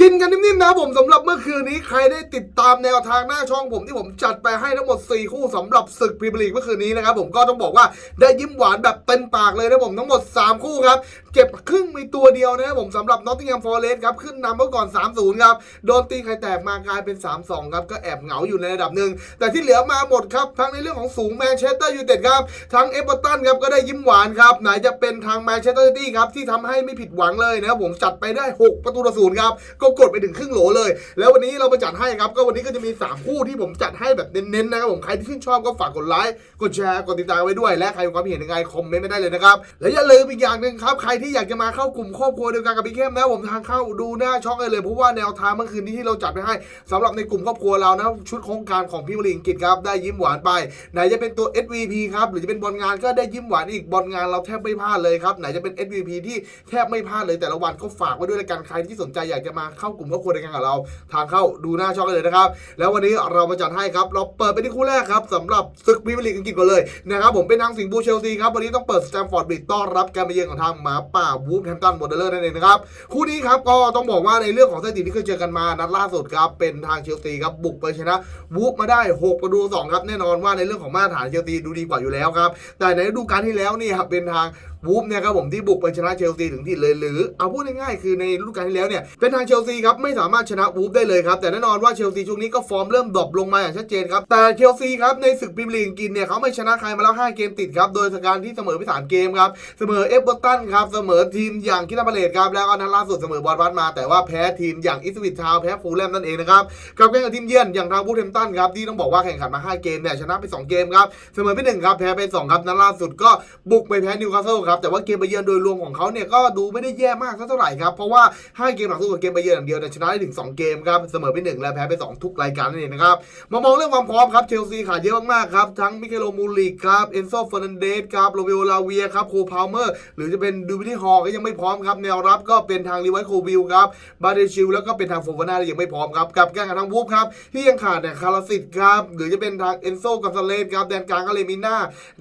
กินกันนิ่มๆนะผมสำหรับเมื่อคืนนี้ใครได้ติดตามแนวทางหน้าช่องผมที่ผมจัดไปให้ทั้งหมด 4 คู่สำหรับศึกพรีเมียร์ลีกเมื่อคืนนี้นะครับผมก็ต้องบอกว่าได้ยิ้มหวานแบบเต็มปากเลยนะผมทั้งหมด 3 คู่ครับ เก็บครึ่งมีตัวเดียวนะครับผมสำหรับนอตติงแฮมฟอร์เรสต์ครับ ขึ้นนำเมื่อก่อน 3-0 ครับ โดนตีไข่แตกมากลายเป็น 3-2 ครับ ก็แอบเหงาอยู่ในระดับหนึ่งแต่ที่เหลือมาหมดครับทั้งในเรื่องของสูงแมนเชสเตอร์ยูไนเต็ดครับทั้งเอเวอร์ตันครับก็ได้ยิ้มหวานครับไหนจะเป็นทางแมนเชสเตอร์ซิตี้ครับที่ทำให้ไม่ผิดหวังเลยนะครับผมจัดไปได้ 6 ประตูต่อศูนย์ครับก็กดไปถึงครึ่งโหลเลย แล้ววันนี้เรามาจัดให้ครับ ก็วันนี้ก็จะมี 3 คู่ที่ผมจัดให้แบบเน้นๆนะครับผม ใครที่ชื่นชอบก็ฝากกดไลค์ กดแชร์ กดติดตามไว้ด้วย และใครมีความเห็นยังไงคอมเมนต์ไม่ได้เลยนะครับ และอย่าลืมอีกอย่างหนึ่งครับ ใครที่อยากจะมาเข้ากลุ่มครอบครัวเดียวกันกับพี่เข้มนะผมทางเข้าดูหน้าช่องเลยเพราะว่าแนวทางเมื่อคืนนี้ที่เราจัดไปให้สำหรับในกลุ่มครอบครัวเรานะชุดโครงการของพี่วลีอังกฤษครับได้ยิ้มหวานไป ไหนจะเป็นตัว SVP ครับหรือจะเป็นบอลงานก็ได้ยิ้มหวานอีกบอลงานเราแทบไม่พลาดเลยครับไหนจะเป็น SVP ที่แทบไม่พลาดเลยแต่ละวันก็ฝากไว้ด้วยละกันใครที่สนใจอยากจะมาเข้ากลุ่มครอบครัวเดียวกันกับเรา ทางเข้าดูหน้าช่องเลยนะครับ แล้ววันนี้เรามาจัดให้ครับ เราเปิดไปที่คู่แรกครับสำหรับศึกพรีเมียร์ลีกอังกฤษก่อนเลยนะครับผมเป็นทางสิงห์บูเชลซีครับวันนี้ต้องเปิดสแตมฟอร์ดบริดต้อนรับการมาเยือนของทางหมาป่าวูฟแฮมตันวอเดอร์นั่นเองนะครับคู่นี้ครับก็ต้องบอกว่าในเรื่องของสถิติที่เคยเจอกันมานัดล่าสุดครับเป็นทางเชลซีครับบุกไปชนะวูฟมาได้6ประตูต่อ2ครับแน่นอนว่าในเรื่องของมาตรฐานเชลซีดูดีกว่าอยู่แล้วครับแต่ในฤดูกาลที่แล้วนี่ครับเป็นทาง วูฟเนี่ยครับผมที่บุกไปชนะเชลซีถึงที่เลยหรือเอาพูดง่ายๆคือในฤดูกาลที่แล้วเนี่ยเป็นทางเชลซีครับไม่สามารถชนะวูฟได้เลยครับแต่แน่นอนว่าเชลซีช่วงนี้ก็ฟอร์มเริ่มดรอปลงมาอย่างชัดเจนครับแต่เชลซีครับในศึกพรีเมียร์ลีกกฤษเนี่ยเขาไม่ชนะใครมาแล้ว 5 เกมติดครับโดยการที่เสมอไป3เกมครับเสมอเอฟเวอร์ตันครับเสมอทีมอย่างคิตาบาเลตครับแล้วก็นัดล่าสุดเสมอบอลวัตมา แต่ว่าแพ้ทีมอย่างอิสวิตทาวแพ้ฟูลแลมนั่นเองนะครับกับแข่งกับทีมเยือนอย่างทางบูธเทมตันครับที่ต้องบอกว่าแข่งขันมา 5 เกมเนี่ยชนะไป 2 เกมครับเสมอไป1ครับแพ้ไป2ครับนัดล่าสุดก็บุกไปแพ้นิวคาสเซิลครับแต่ว่าเกมไปเยือนโดยรวมของเขาเนี่ยก็ดูไม่ได้แย่มากเท่าไหร่ครับเพราะว่า 5 เกมหลังสุดกับเกมไปเยือนอย่างเดียวเนี่ชนะได้ถึง 2 เกมครับเสมอไป 1 และแพ้ไป 2 ทุกรายการนั่นเองนะครับมามองเรื่องความพร้อมครับเชลซีขาดเยอะมากๆครับทั้งมิเคโลมูลิกครับเอนโซเฟอร์นันเดสครับโรเบโอลาเวียครับโคพาวเมอร์หรือจะเป็นดูบิทีฮอลก็ยังไม่พร้อมครับแนวรับก็เป็นทางรีไวท์โควิลครับบาเดชิลแล้วก็เป็นทางโฟฟาน่ายังไม่พร้อมครับกับแก้กับทางวูฟครับที่ยังขาดเนี่ยคาราสิตครับหรือจะเป็นทางเอนโซกับซาเลสครับแดนกลางก็เลมิน่า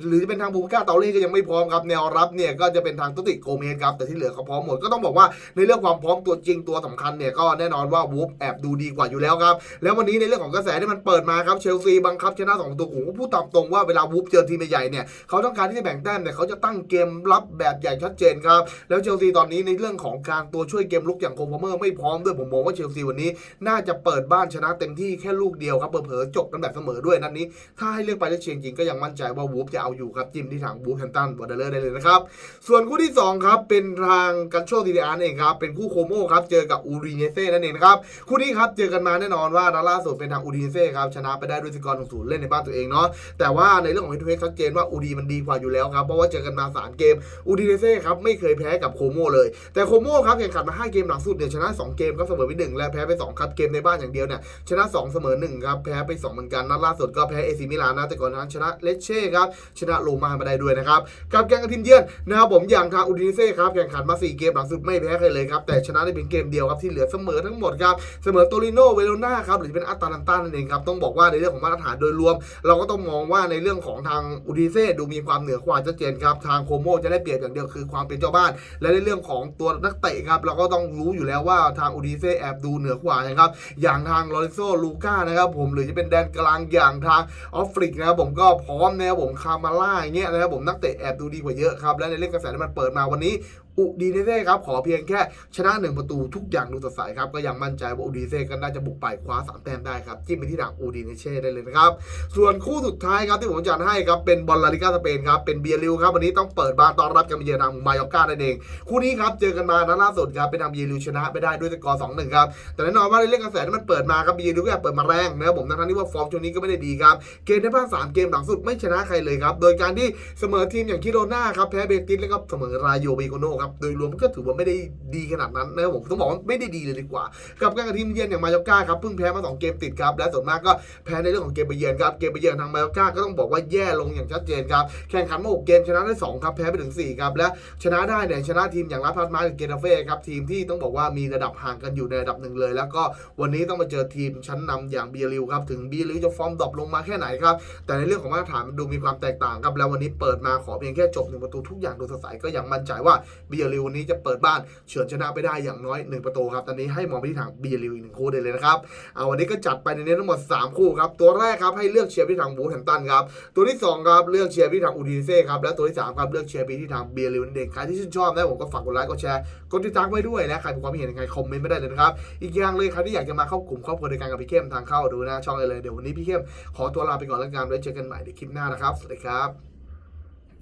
หรือจะเป็นทางบูก้าเตาเล่ก็ยังไม่พร้อมครับแนวรับเนี่ยก็จะเป็นทางตุติโกเมสครับแต่ที่เหลือเขาพร้อมหมดก็ต้องบอกว่าในเรื่องความพร้อมตัวจริงตัวสำคัญเนี่ยก็แน่นอนว่าวูฟแอบดูดีกว่าอยู่แล้วครับแล้ววันนี้ในเรื่องของกระแสที่มันเปิดมาครับเชลซีบังคับชนะสองตัวผมก็พูดตามตรงว่าเวลาวูฟเจอทีมใหญ่เนี่ยเขาต้องการที่จะแบ่งแต้มเนี่ยเขาจะตั้งเกมรับแบบใหญ่ชัดเจนครับแล้วเชลซีตอนนี้ในเรื่องของการตัวช่วยเกมลุกอย่างโคพาเมอร์ไม่พร้อมด้วยผมมองว่าเชลซีวันนี้น่าจะเปิดบ้านชนะเต็มที่แค่ลูกเดียวครับเผลอๆจบกันแบบเสมอด้วยนัดนี้ ถ้าให้เลือกไปแล้วเชียงจริงก็ยังมั่นใจว่าวูฟจะเอาอยู่ครับจิ้มที่ทางวูฟแฮมตันวอเดอร์ได้เลยนะครับส่วนคู่ที่ 2 ครับ เป็นทางกันโชทีดีอาร์เองครับ เป็นคู่โคโมครับ เจอกับอูริเนเซ่นั่นเองนะครับ คู่นี้ครับ เจอกันมาแน่นอนว่าล่าสุดเป็นทางอูริเนเซ่ครับ ชนะไปได้ด้วยสกอร์ของศูนย์เล่นในบ้านตัวเองเนาะ แต่ว่าในเรื่องของเฮดทูเฮดชัดเจนว่าอูดีมันดีกว่าอยู่แล้วครับ เพราะว่าเจอกันมาสามเกม อูริเนเซ่ครับไม่เคยแพ้กับโคโมเลย แต่โคโมครับแข่งขันมาห้าเกมหลังสุดเนี่ยชนะสองเกมครับเสมอไปหนึ่งและแพ้ไปสองครับ เกมในบ้านอย่างเดียวเนี่ยชนะสองเสมอหนึ่งครับ แพ้ไปสองเหมือนกัน นัดล่าสุดก็แพ้เอซิมิลานนะ แต่ก่อนนั้นชนะเลเช่ครับ ชนะโรมามาได้ด้วยนะครับ กับแกงกับทีมเยือนนะครับผมอย่างทางอูดินเซ่ครับแข่งขันมา 4 เกมหลังสุดไม่แพ้ใครเลยครับแต่ชนะได้เพียงเกมเดียวครับที่เหลือเสมอทั้งหมดครับเสมอโตริโนเวโรนาครับหรือเป็นอัตแลนตานั่นเองครับต้องบอกว่าในเรื่องของมาตรฐานโดยรวม เราก็ต้องมองว่าในเรื่องของทางอูดินเซ่ดูมีความเหนือกว่าชัดเจนครับทางโคโมจะได้เปรียบอย่างเดียวคือความเป็นเจ้าบ้าน และในเรื่องของตัวนักเตะครับเราก็ต้องรู้อยู่แล้วว่าทางอูดินเซ่แอบดูเหนือกว่านะครับอย่างทางลอเรนโซลูก้านะครับผมหรือจะเป็นแดนกลางอย่างทางออฟฟริกนะครับผมก็พร้อมนะครับผมคามาล่าอย่างเงี้ยนะครับผมนักเตะแอบดูดีกว่าเยอะครับและในเรื่องกระแสที่มันเปิดมาวันนี้อุดีเนเซ่ครับขอเพียงแค่ชนะหนึ่งประตูทุกอย่างดูสดใสครับก็ยังมั่นใจว่าอูดีเซ่ก็น่าจะบุกไปคว้าสามแต้มได้ครับจิ้มไปที่ทางอูดีเนเช่ได้เลยนะครับส่วนคู่สุดท้ายครับที่ผมจัดให้ครับเป็นบอลลาลิกาสเปนครับเป็นเบียริวครับวันนี้ต้องเปิดบ้านต้อนรับกันเยือนทางมายอร์กานั่นเองคู่นี้ครับเจอกันมานัดล่าสุดครับเป็นทางเบียริวชนะไปได้ด้วยสกอร์สองหนึ่งครับแต่แน่นอนว่าในเรื่องกระแสที่มันเปิดมาครับเบียริวก็อยากเปิดมาแรงนะครับผมทั้งที่ว่าฟอร์มช่วงนี้ก็ไม่ได้ดีครับเกมในบ้านสามเกมหลังสุดไม่ชนะใครเลยครับโดยการที่เสมอทีมอย่างคิโรนาครับแพ้เบติสแล้วก็เสมอรายโยเบโกโนครับโดยรวมก็ถือว่าไม่ได้ดีขนาดนั้นนะครับผมต้องบอกว่าไม่ได้ดีเลยดีกว่า กับการกับทีมเยือนอย่างมายอร์กาครับเพิ่งแพ้มาสองเกมติดครับและส่วนมากก็แพ้ในเรื่องของเกมไปเยือนครับเกมไปเยือนทางมายอร์กาก็ต้องบอกว่าแย่ลงอย่างชัดเจนครับแข่งขันมาหกเกมชนะได้สองครับแพ้ไปถึงสี่ครับและชนะได้เนี่ยชนะทีมอย่างลาพาร์มากับเกตาเฟ่ครับทีมที่ต้องบอกว่ามีระดับห่างกันอยู่ในระดับหนึ่งเลย แล้วก็วันนี้ต้องมาเจอทีมชั้นนำอย่างเบียริวครับถึงเบียริวจะฟอร์มดรอปลงมาแค่ไหนครับแต่ในเรื่องของมาตรฐานมันดูมีความแตกต่างครับแล้ววันนี้เปิดมาขอเพียงแค่จบหนึ่งประตูทุกอย่างดูสดใสก็ยังมั่นใจว่าบียริววันนี้จะเปิดบ้านเฉือนชนะไปได้อย่างน้อย 1 ประตูครับ ตอนนี้ให้มองไปที่ทางเบียริวอีกหนึ่งคู่ได้เลยนะครับ เอาวันนี้ก็จัดไปในนี้ทั้งหมด 3 คู่ครับ ตัวแรกครับให้เลือกเชียร์ไปที่ทางบูแฮมตันครับ ตัวที่ 2 ครับเลือกเชียร์ไปที่ทางอูดินเซ่ครับ และตัวที่ 3 ครับเลือกเชียร์ไปที่ทางเบียริวนั่นเองใครที่ชื่นชอบนะผมก็ฝากกดไลค์กดแชร์กดติดตามไว้ด้วยและใครมีความเห็นยังไงคอมเมนต์ไม่ได้เลยนะครับ อีกอย่างเลยใครที่อยากจะมาเข้ากลุ่มครอบครัวเดียวกันกับพี่เข้มทางเข้าดูนะช่องเลยเลยเดี๋ยววันนี้พี่เข้มขอตัวลาไปก่อนแล้วกันไว้เจอกันใหม่ในคลิปหน้านะครับสวัสดีครับ